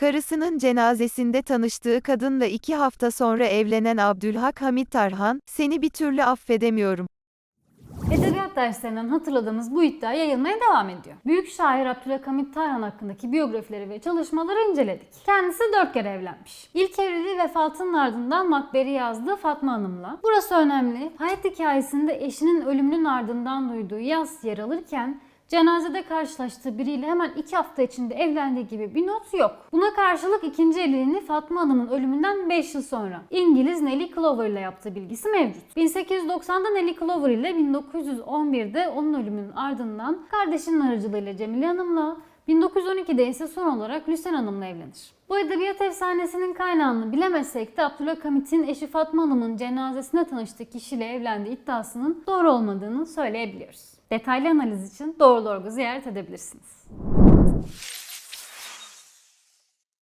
Karısının cenazesinde tanıştığı kadınla iki hafta sonra evlenen Abdülhak Hamit Tarhan, seni bir türlü affedemiyorum. Edebiyat derslerinden hatırladığımız bu iddia yayılmaya devam ediyor. Büyük şair Abdülhamit Tarhan hakkındaki biyografileri ve çalışmaları inceledik. Kendisi dört kere evlenmiş. İlk evliliği vefatının ardından Makber'i yazdığı Fatma Hanım'la. Burası önemli. Hayat hikayesinde eşinin ölümünün ardından duyduğu yaz yer alırken Cenazede karşılaştığı biriyle hemen iki hafta içinde evlendiği gibi bir not yok. Buna karşılık ikinci evliliğini Fatma Hanım'ın ölümünden 5 yıl sonra İngiliz Nellie Clover ile yaptığı bilgisi mevcut. 1890'da Nellie Clover ile 1911'de onun ölümünün ardından kardeşinin aracılığıyla Cemile Hanım'la 1912'de ise son olarak Lüsen Hanım'la evlenir. Bu edebiyat efsanesinin kaynağını bilemesek de Abdülhamit'in eşi Fatma Hanım'ın cenazesinde tanıştığı kişiyle evlendiği iddiasının doğru olmadığını söyleyebiliyoruz. Detaylı analiz için Doğru Orgu ziyaret edebilirsiniz.